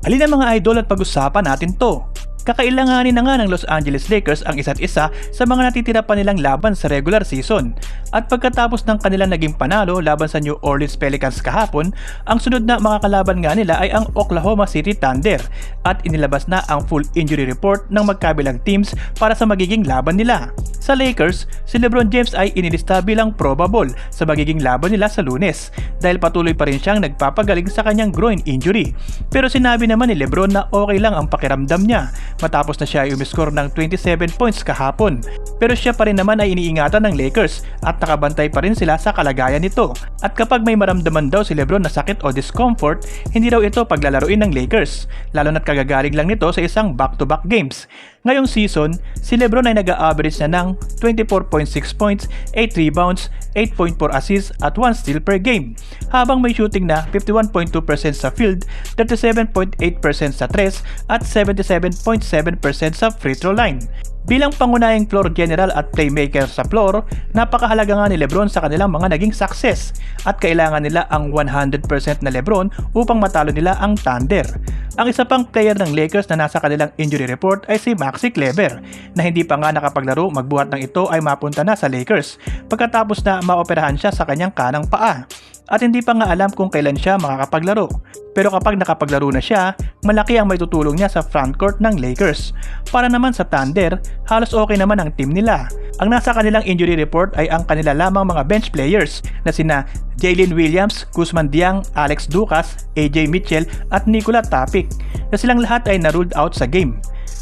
Alin ang mga idol at pag-usapan natin to? Kakailanganin na nga ng Los Angeles Lakers ang isa't isa sa mga natitira pa nilang laban sa regular season. At pagkatapos ng kanilang naging panalo laban sa New Orleans Pelicans kahapon, ang sunod na makakalaban nga nila ay ang Oklahoma City Thunder at inilabas na ang full injury report ng magkabilang teams para sa magiging laban nila. Sa Lakers, si LeBron James ay inilista bilang probable sa magiging laban nila sa lunes dahil patuloy pa rin siyang nagpapagaling sa kanyang groin injury. Pero sinabi naman ni LeBron na okay lang ang pakiramdam niya matapos na siya ay umiskor ng 27 points kahapon. Pero siya pa rin naman ay iniingatan ng Lakers at nakabantay pa rin sila sa kalagayan nito. At kapag may maramdaman daw si Lebron na sakit o discomfort, hindi daw ito paglalaruin ng Lakers, lalo na't kagagaling lang nito sa isang back-to-back games. Ngayong season, si Lebron ay nag-average na ng 24.6 points, 8 rebounds, 8.4 assists at 1 steal per game, habang may shooting na 51.2% sa field, 37.8% sa 3 at 77.7% sa free throw line. Bilang pangunahing floor general at playmaker sa floor, napakahalaga nga ni Lebron sa kanilang mga naging success at kailangan nila ang 100% na Lebron upang matalo nila ang Thunder. Ang isa pang player ng Lakers na nasa kanilang injury report ay si Maxi Kleber na hindi pa nga nakapaglaro magbuhat ng ito ay mapunta na sa Lakers pagkatapos na maoperahan siya sa kanyang kanang paa at hindi pa nga alam kung kailan siya makakapaglaro. Pero kapag nakapaglaro na siya, malaki ang may tutulong niya sa frontcourt ng Lakers. Para naman sa Thunder, halos okay naman ang team nila. Ang nasa kanilang injury report ay ang kanila lamang mga bench players na sina Jalen Williams, Guzman Diang, Alex Ducas, AJ Mitchell at Nikola Tapik na silang lahat ay na-ruled out sa game.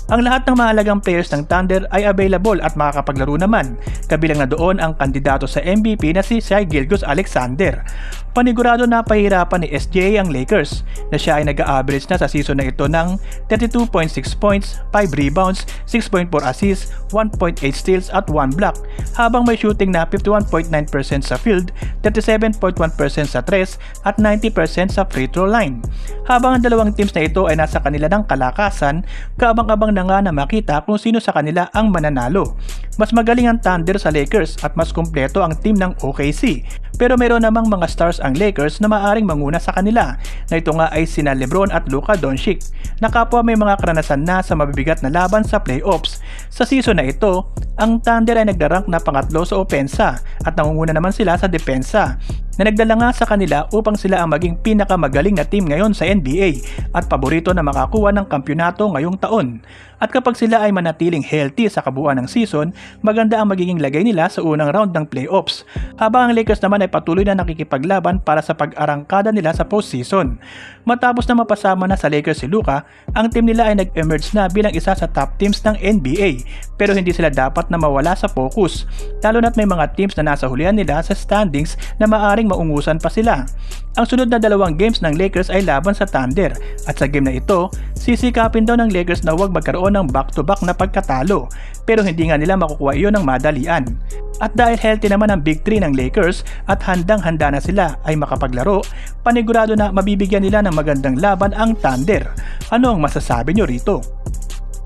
Ang lahat ng mahalagang players ng Thunder ay available at makakapaglaro naman. Kabilang na doon ang kandidato sa MVP na si Shai Gilgeous Alexander. Panigurado na pahirapan ni SJ ang Lakers na siya ay nag-average na sa season na ito ng 32.6 points, 5 rebounds, 6.4 assists, 1.8 steals at 1 block habang may shooting na 51.9% sa field, 37.1% sa 3 at 90% sa free throw line. Habang ang dalawang teams na ito ay nasa kanila ng kalakasan, kaabang-abang na nga na makita kung sino sa kanila ang mananalo. Mas magaling ang Thunder sa Lakers at mas kumpleto ang team ng OKC. Pero meron namang mga stars ang Lakers na maaring manguna sa kanila na ito nga ay sina Lebron at Luka Doncic na kapwa may mga karanasan na sa mabibigat na laban sa playoffs. Sa season na ito, ang Thunder ay nagdarank na pangatlo sa opensa at nangunguna naman sila sa depensa na nagdala nga sa kanila upang sila ang maging pinakamagaling na team ngayon sa NBA at paborito na makakuha ng kampyonato ngayong taon. At kapag sila ay manatiling healthy sa kabuuan ng season, maganda ang magiging lagay nila sa unang round ng playoffs. Habang ang Lakers naman ay patuloy na nakikipaglaban para sa pag-arangkada nila sa postseason. Matapos na mapasama na sa Lakers si Luka, ang team nila ay nag-emerge na bilang isa sa top teams ng NBA pero hindi sila dapat na mawala sa focus, lalo na't may mga teams na nasa hulihan nila sa standings na maaring maungusan pa sila. Ang sunod na dalawang games ng Lakers ay laban sa Thunder at sa game na ito, sisikapin daw ng Lakers na huwag magkaroon ng back-to-back na pagkatalo pero hindi nga nila makukuha iyon ng madalian. At dahil healthy naman ang Big 3 ng Lakers at handang-handa na sila ay makapaglaro, panigurado na mabibigyan nila ng magandang laban ang Thunder. Ano ang masasabi nyo rito?